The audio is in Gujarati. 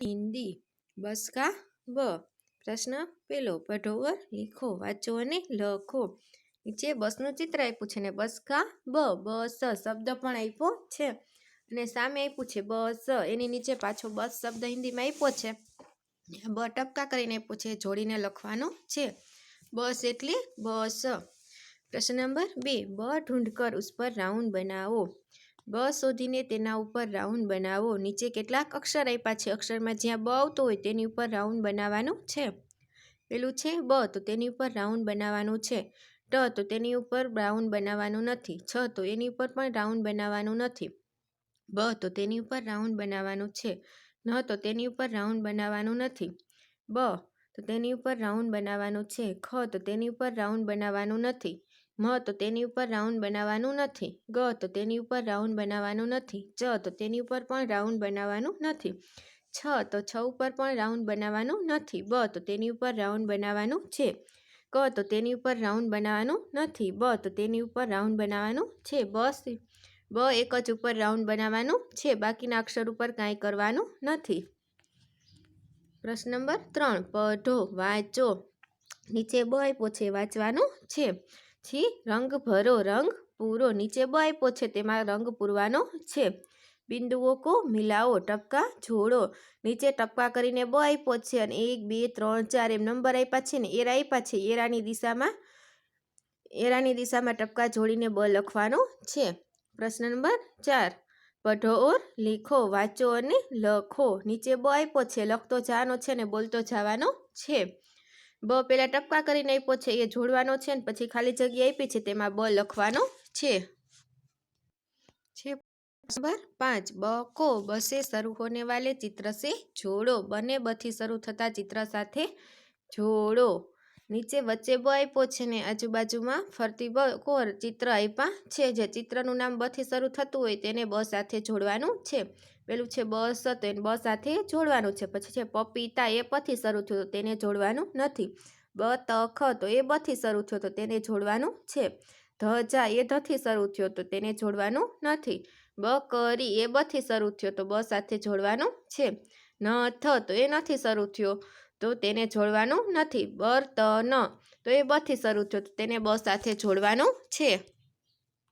હિન્દી બસ કા બ પ્રશ્ન પેલો પઢોવર લીખો, વાંચો અને લખો. નીચે બસનું ચિત્ર આપ્યું છે ને બસ કા બ, બસ, શબ્દ પણ આપ્યો છે. અને સામે આપ્યું છે બસ, એની નીચે પાછો બસ શબ્દ હિન્દીમાં આપ્યો છે. બ ટપકા કરીને આપ્યું છે, જોડીને લખવાનો છે. બસ એટલે બસ. પ્રશ્ન નંબર બે, બ ઢૂંઢકર ઉસ પર રાઉન્ડ બનાવો. બ શોધીને તેના ઉપર રાઉન્ડ બનાવો. નીચે કેટલાક અક્ષર આપ્યા છે. અક્ષરમાં જ્યાં બ આવતો હોય તેની ઉપર રાઉન્ડ બનાવવાનું છે. પેલું છે બ, તો તેની ઉપર રાઉન્ડ બનાવવાનું છે. ટ, તો તેની ઉપર રાઉન્ડ બનાવવાનું નથી. છ, તો એની ઉપર પણ રાઉન્ડ બનાવવાનું નથી. બ, તો તેની ઉપર રાઉન્ડ બનાવવાનું છે. ન, તો તેની ઉપર રાઉન્ડ બનાવવાનું નથી. બ, તો તેની ઉપર રાઉન્ડ બનાવવાનું છે. ખ, તો તેની ઉપર રાઉન્ડ બનાવવાનું નથી. મ તો તેની ઉપર રાઉન્ડ બનાવવાનું નથી. ગ તો તેની ઉપર રાઉન્ડ બનાવવાનું નથી. ચ તો તેની ઉપર પણ રાઉન્ડ બનાવવાનું નથી. છ તો છ ઉપર પણ રાઉન્ડ બનાવવાનું નથી. બ તો તેની ઉપર રાઉન્ડ બનાવવાનું છે. ક તો તેની ઉપર રાઉન્ડ બનાવવાનું નથી. બ તો તેની ઉપર રાઉન્ડ બનાવવાનું છે. બસ. બ એક જ ઉપર રાઉન્ડ બનાવવાનું છે. બાકીના અક્ષર ઉપર કાંઈ કરવાનું નથી. પ્રશ્ન નંબર ત્રણ. પઢો, વાંચો. નીચે બ આપ્યો છે વાંચવાનું છે. છી રંગ ભરો રંગ પૂરો નીચે બ આપ્યો છે. તેમાં રંગ પૂરવાનો છે. બિંદુઓ કો મિલાવો ટપકા, જોડો નીચે ટપકા કરીને બ આપ્યો છે અને એક, બે, ત્રણ, ચાર એમ નંબર આપ્યા છે ને એરા આપ્યા છે. એરાની દિશામાં એરાની દિશામાં ટપકા જોડીને બ લખવાનો છે. પ્રશ્ન નંબર ચાર. પઢો ઓર લીખો, વાંચો અને લખો. નીચે બ આપ્યો છે. લખતો જવાનો છે ને બોલતો જવાનો છે. બ પહેલાં ટપકા કરીને આપ્યો છે, એ જોડવાનો છે ને પછી ખાલી જગ્યા આપી છે, તેમાં બ લખવાનો છે. છે નંબર પાંચ, બ કો, બસે શરૂ હોને વાલે ચિત્ર સે જોડો, બને બથી શરૂ થતા ચિત્ર સાથે જોડો. નીચે વચ્ચે બ આપ્યો છે ને આજુબાજુમાં ફરતી બ કોર ચિત્ર આપ્યા છે. જે ચિત્રનું નામ બથી શરૂ થતું હોય તેને બ સાથે જોડવાનું છે. પેલું છે બસ તો એને બ સાથે જોડવાનું છે. પછી છે પપીતા એ પથી શરૂ થયું તેને જોડવાનું નથી. બ તખ તો એ બથી શરૂ થયો તો તેને જોડવાનું છે. ધજા એ ધથી શરૂ થયો તો તેને જોડવાનું નથી. બ કરી એ બથી શરૂ થયો તો બ સાથે જોડવાનું છે. ન થ તો એ નથી શરૂ થયો. તો તેને જોડવાનું નથી. બર ત એ બથી શરૂ થયો. તેને બ સાથે જોડવાનું છે.